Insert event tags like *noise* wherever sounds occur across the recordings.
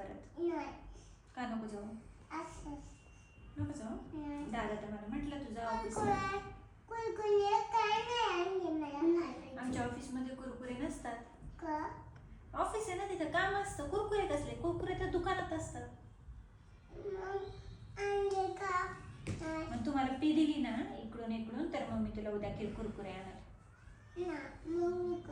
परत. का नको जाऊ? नको जाऊ? दादा तर मला म्हटलं तुझं ऑफिस आमच्या ऑफिसमध्ये कुरकुरे नसतात. ऑफिस आहे ना तिथं काम असतं. कुरकुरे कसले? कुरकुरे तर दुकानात असतात. मग तुम्हाला पी दिली ना इकडून इकडून तर मग मी तुला उद्या खीर कुरकुरे मग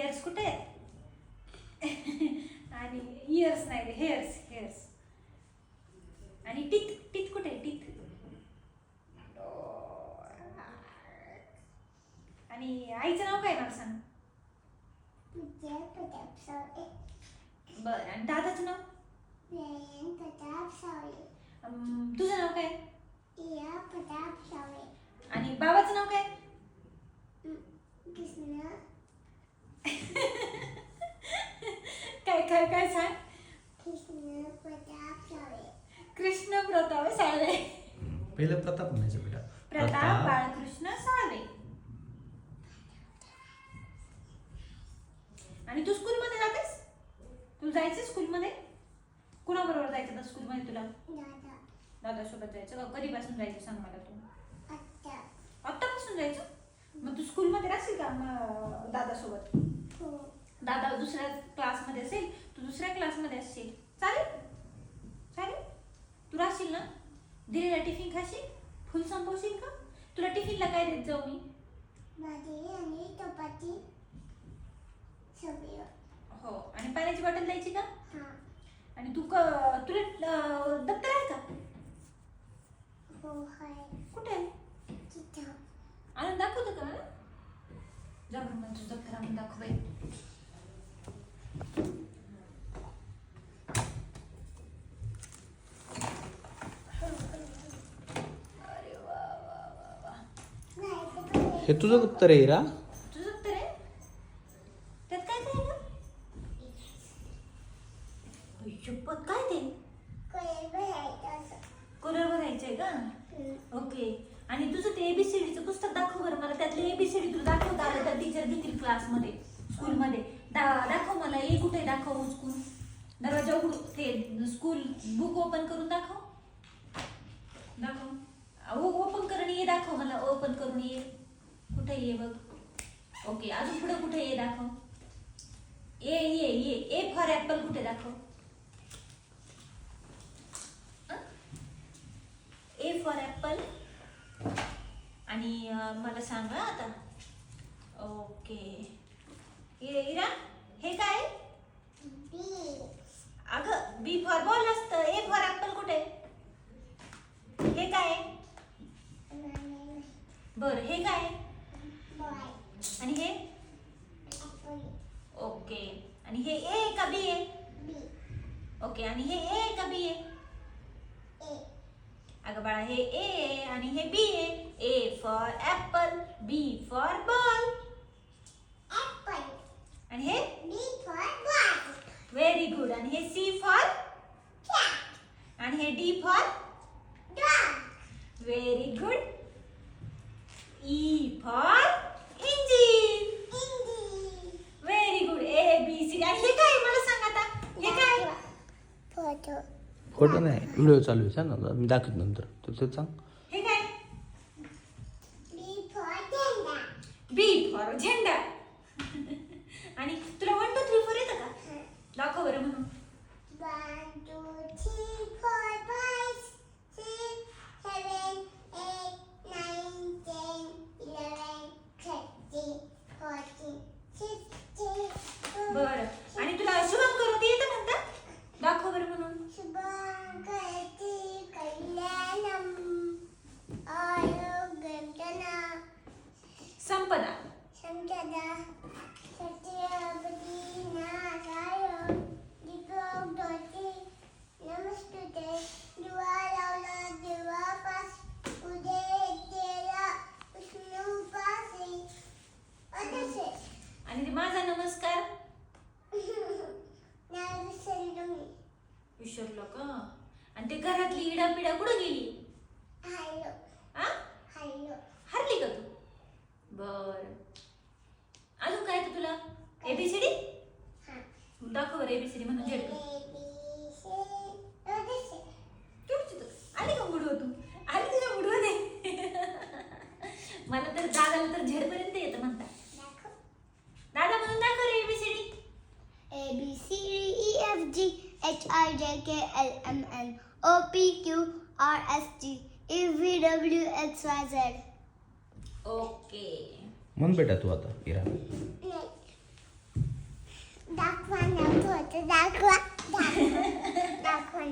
हेअर्स कुठे आहेत? *laughs* आणि इयर्स नाही रे हेअर्स हेअर्स आणि टीथ टीथ कुठे आहे टीथ आणि आईचं नाव काय मला सांग? बरं आणि दादाचं नाव? तुझं नाव काय? आणि बाबाचं नाव काय काय काय काय सांग कृष्ण पहिलं प्रताप म्हणायचं बेटा. प्रताप बाळकृष्ण साळवे आणि तू स्कूलमध्ये जातेस? तू जायचं स्कूलमध्ये कुणाबरोबर जायचं तर स्कूलमध्ये तुला? दादासोबत जायचं का? कधीपासून जायचं सांग मला तू. आत्तापासून जायचं? मग तू स्कूलमध्ये राहशील का मग दादासोबत? दादा दुसऱ्या क्लासमध्ये असेल तू दुसऱ्या क्लासमध्ये असशील चालेल चालेल तू राहशील ना दिलेला टिफिन खाशील? फुल संपवशील का? तुला टिफिनला काय देत जाऊ मी? हो आणि पाण्याची बॉटल द्यायची का? आणि तू क तुला अं, दप्तर आहे का? कुठे आहे? आणून दाखवतो का मला? जा बरं मला तुझं दप्तर आणून दाखव बाई. हे तुझं उत्तर आहे रा तुझं उत्तर आहे? त्यात काय काय आहे? गं? शपथ काय ते? कलर भरायचंय का? ओके. आणि तुझं ते एबीसीडीचं पुस्तक दाखव बरं मला. त्यातले एबीसीडी तुला दाखवता आलं तर टीचर देतील क्लासमध्ये स्कूलमध्ये दा दाखव मला. ए कुठे दाखव स्कूल दरवाजा उघडू. ते स्कूल बुक ओपन करून दाखव. दाखव. ओपन करून ये दाखव मला. ओपन करून ये. कुठे ये बघ? ओके अजून पुढे कुठे ये दाखव. ए ये ये ए फॉर ऍपल कुठे दाखव. ए फॉर ऍपल आणि मला सांगा आता. ओके. इरा हे काय? अगं बी फॉर बॉल असतं ए फॉर ऍपल कुठे हे काय बरं हे काय आणि हे ओके. आणि हे ए का बी आहे ओके आणि हे ए का बी आहे अगं बाळा हे ए आणि हे बी आहे A for apple B for ball आणि हे? व्हेरी गुड आणि हे सी फॉर आणि हे D for very good E for engine very good A B C आणि हे काय मला सांग आता हे काय फोटो नाही. व्हिडिओ चालू आहे सांग ना मी दाखवतो नंतर. तुझं सांग. हे काय? बी फॉर झेंडा आणि तुला वन टू थ्री फोर येतं का? माझा नमस्कार. *laughs* विसरलो का? आणि ते घरातली इडा पिडा कुठं गेली? हरली का तू? बर. अजून काय तू तुला? एबीसीडी दाखव बरं एबीसीडी म्हणून झेड आली का बुडव तू? आली तुला बुडव दे. *laughs* मला तर जागाला तर झेडपर्यंत येतं म्हणता H I J K L M N O P Q R S T E V W X Y Z. Okay. म्हण बेटा तू आता इरा दाखवा दाखवा. दाखवा. दाखवा